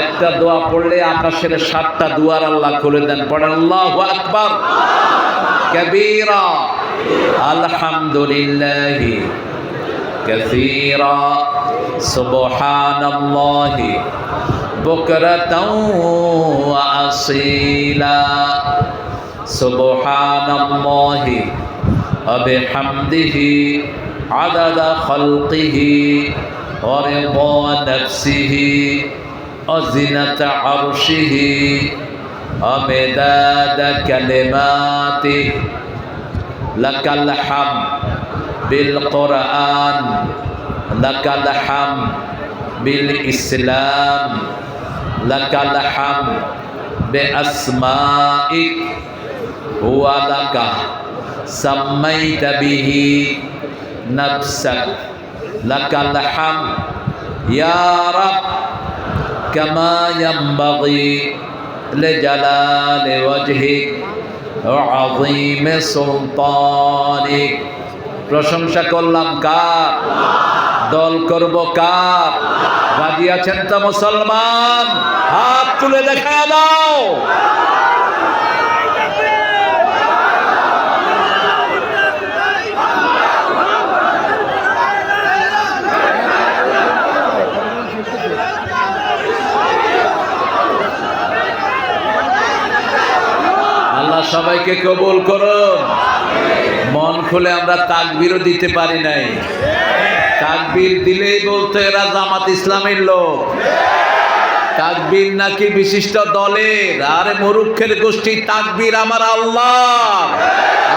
একটা দোয়া পড়লে আকাশের সাতটা দুয়ার আল্লাহ খুলে দেন পড়েন আল্লাহ আকবার কবীরা আলহামদুলিল্লাহ كثيرا سبحان الله بكرة وأصيلا سبحان الله وبحمده عدد خلقه ورضا نفسه وزنة عرشه ومداد كلماته لك الحمد بالقرآن لك الحمد بالإسلام لك الحمد بأسمائك ولك سميت به نفسك لك الحمد يا رب كما ينبغي لجلال وجهك وعظيم سلطانك প্রশংসা করলাম কার দল করব কার রাজি আছেন তো মুসলমান হাত তুলে দেখা দাও সবাইকে কবুল করুন মন খুলে আমরা তাকবিরও দিতে পারি নাই। তাকবীর দিলেই বলতো এরা জামাত ইসলামের লোক। তাকবীর নাকি বিশিষ্ট দলের। আরে মরুক্ষের গোষ্ঠী, তাকবির আমার আল্লাহ।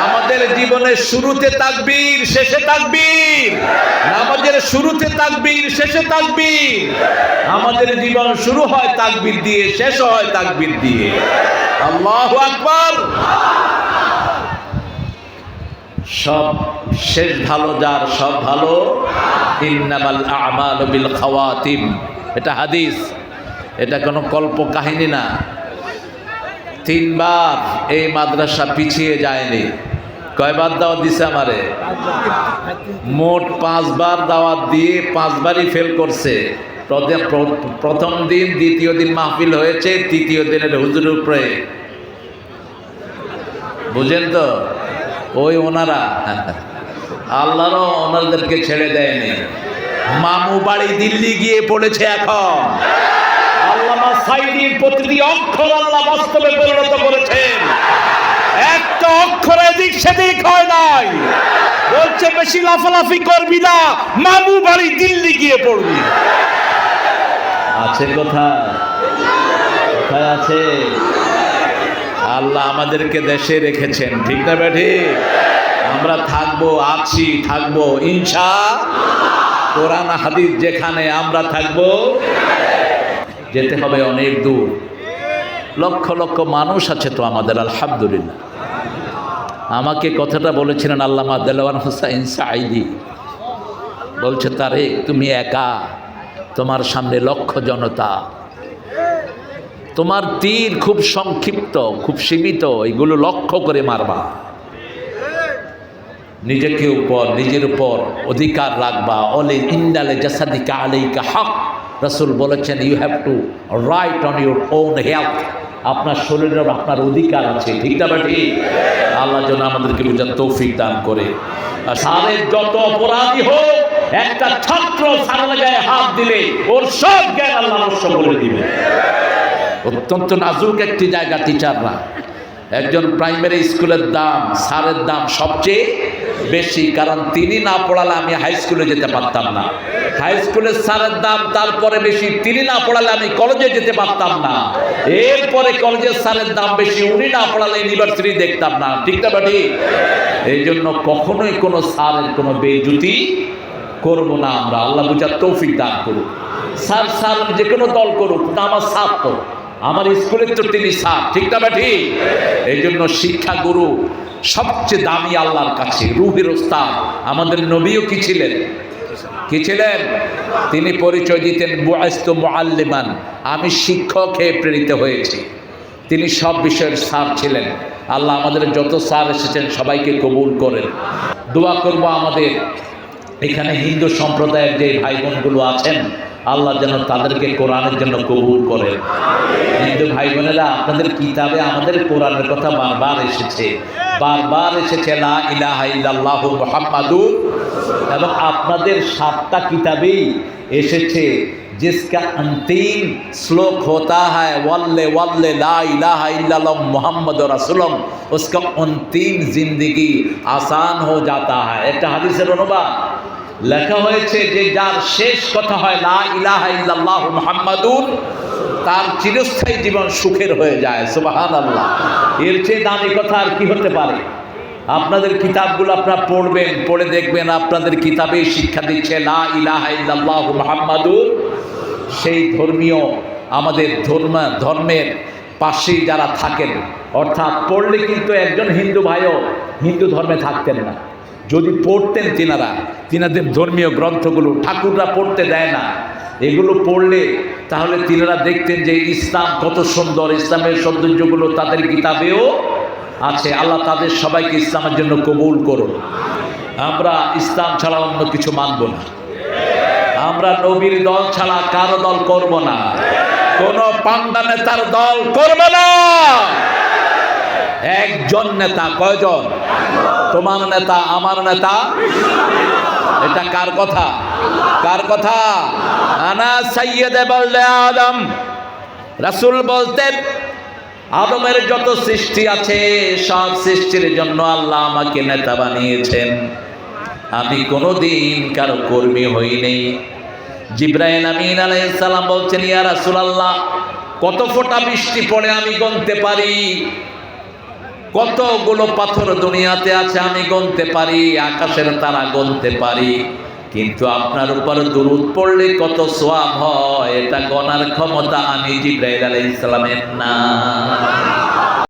আমাদের জীবনের শুরুতে তাকবীর, শেষে তাকবীর। আমাদের শুরুতে তাকবীর, শেষে তাকবীর। আমাদের জীবন শুরু হয় তাকবীর দিয়ে, শেষ হয় তাকবীর দিয়ে। আল্লাহু আকবার। সব শেষ ভালো, যার সব ভালো, ইন্নামাল আমাল বিল খাওয়াতিম। এটা হাদিস। এটা কোনো কল্প কাহিনী না। তিনবার এই মাদ্রাসা পিছিয়ে যায়নি। কয়বার দাওয়াত দিছে আমারে? মোট পাঁচবার দাওয়াত দিয়ে পাঁচবারই ফেল করছে। প্রথম- দিন, দ্বিতীয় দিন মাহফিল হয়েছে, তৃতীয় দিনের হুজুর উপরে। বুঝেন তো? ওই ওনারা। আল্লাহরও ওনাদেরকে ছেড়ে দেয়নি। মামু বাড়ি দিল্লি গিয়ে পড়েছে এখন। অক্ষর আল্লাহ সেদিক হয় নাই। বলছে, বেশি লাফালাফি করবি না, মামু বাড়ি দিল্লি গিয়ে পড়বি। আছে কোথায়? কোথায় আছে? আল্লাহ আমাদেরকে দেশে রেখেছেন, ঠিক না বেঠি আমরা থাকব, আছি, থাকব ইনসা কোরআন হাদিস যেখানে আমরা থাকব, যেতে হবে অনেক দূর। লক্ষ লক্ষ মানুষ আছে তো আমাদের, আলহামদুলিল্লাহ। আমাকে কথাটা বলেছিলেন আল্লামা দেলওয়ান হুসাইন সাইদি বলছে তারে তুমি একা। তোমার সামনে লক্ষ জনতা। তোমার তীর খুব সংক্ষিপ্ত, খুব সীমিত, এগুলো লক্ষ্য করে মারবা। নিজেকে উপর, নিজের উপর অধিকার রাখবা। অলে ইন্দালে জাসাদিকা আলাইকা হক। রসুল বলেছেন you have to right on your own health আপনার শরীরের আপনার অধিকার আছে, ঠিক না ঠিক আল্লাহ যেন আমাদেরকে বুঝার তৌফিক দান করে। সারের যত অপরাধী হোক, একটা ছাত্র হাত দিলে ওর সব জ্ঞান আল্লাহ নষ্ট দিবে। অত্যন্ত নাজুক একটি জায়গা টিচাররা একজন প্রাইমারি স্কুলের দাম, স্যারের দাম সবচেয়ে বেশি, কারণ তিনি না পড়ালে আমি হাই স্কুলে যেতে পারতাম না। হাই স্কুলের স্যারের দাম তারপরে বেশি, তিনি না পড়ালে আমি কলেজে যেতে পারতাম না। এরপরে কলেজের স্যারের দাম বেশি, উনি না পড়ালে ইউনিভার্সিটি দেখতাম না। ঠিক না বাটি? এই জন্য কখনোই কোনো সারের কোনো বেজুতি করব না আমরা। আল্লাহ বুঝার তৌফিক দান করুক। সার সার যে কোনো দল করুক, না আমার স্যার তো আমার স্কুলের তো তিনি স্যার, ঠিক না ঠিক এই জন্য শিক্ষা গুরু সবচেয়ে দামি আল্লাহর কাছে, রুহের ওস্তাদ। আমাদের নবীও কি ছিলেন? কি ছিলেন? তিনি পরিচয় দিতেন বয়স্ত মোয়াল্লিমান আমি শিক্ষক হয়ে প্রেরিত হয়েছি। তিনি সব বিষয়ের স্যার ছিলেন। আল্লাহ আমাদের যত স্যার এসেছেন, সবাইকে কবুল করেন। দোয়া করব আমাদের এখানে হিন্দু সম্প্রদায়ের যে ভাই বোনগুলো আছেন আল্লাহ যেন তাদেরকে কোরআনের জন্য কবুল করেন কিন্তু ভাই বোনেরা আপনাদের কিতাবে আমাদের কোরআনের কথা বারবার এসেছে বারবার এসেছে লা ইলাহা ইল্লাল্লাহু মুহাম্মাদুর এবং আপনাদের সাতটা কিতাবেই এসেছে जिसका अंतिम श्लोक होता है वल्ले वल्ले ला इलाहा इल्लल्लाह मोहम्मद रसुलम उसका अंतिम जिंदगी आसान हो जाता है একটা হাদিসের অনুবাদ লেখা হয়েছে যে যার শেষ কথা হয়, লা ইলাহা ইল্লাল্লাহ মুহাম্মাদুর তার চিরস্থায়ী জীবন সুখের হয়ে যায় সুবাহান আল্লাহ এর চেয়ে দামি কথা আর কি হতে পারে? আপনাদের কিতাবগুলো আপনারা পড়বেন, পড়ে দেখবেন, আপনাদের কিতাবে শিক্ষা দিচ্ছে, লা ইলাহা ইল্লাল্লাহু মুহাম্মাদুর সেই ধর্মীয়, আমাদের ধর্ম, ধর্মের পাশেই যারা থাকেন, অর্থাৎ পড়লে কিন্তু একজন হিন্দু ভাইও হিন্দু ধর্মে থাকতেন না। যদি পড়তেন তিনারা, তিনাদের ধর্মীয় গ্রন্থগুলো ঠাকুররা পড়তে দেয় না। এগুলো পড়লে তাহলে তিনারা দেখতেন যে ইসলাম কত সুন্দর, ইসলামের সৌন্দর্যগুলো তাদের কিতাবেও আছে। আল্লাহ তাদের সবাইকে ইসলামের জন্য কবুল করুন। আমরা ইসলাম ছাড়া অন্য কিছু মানব না। আমরা নবীর দল ছাড়া কারও দল করব না। কোন পান্ডা নেতার দল করব না। একজন নেতা কয়জন? তোমার নেতা, আমার নেতা? এটা কার কথা? কার কথা? আনা সাইয়েদে বললে আদম। রাসূল বলতেন আদমের যত সৃষ্টি আছে, সব সৃষ্টির জন্য আল্লাহ আমাকে নেতা বানিয়েছেন। আমি কোনোদিন কারও কর্মী হইনি। জিব্রাহিম আমিন আলাইসাল্লাম বলছেন, ইয়া রাসূলুল্লাহ, কত ফোঁটা বৃষ্টি পড়ে আমি গনতে পারি? কতগুলো পাথর দুনিয়াতে আছে আমি গনতে পারি, আকাশের তারা গনতে পারি। কিন্তু আপনার উপর দুরুদ পড়লে কত সোয়াব হয়, এটা গনার ক্ষমতা আমি জিব্রাইল আলাইহিস সালামের না।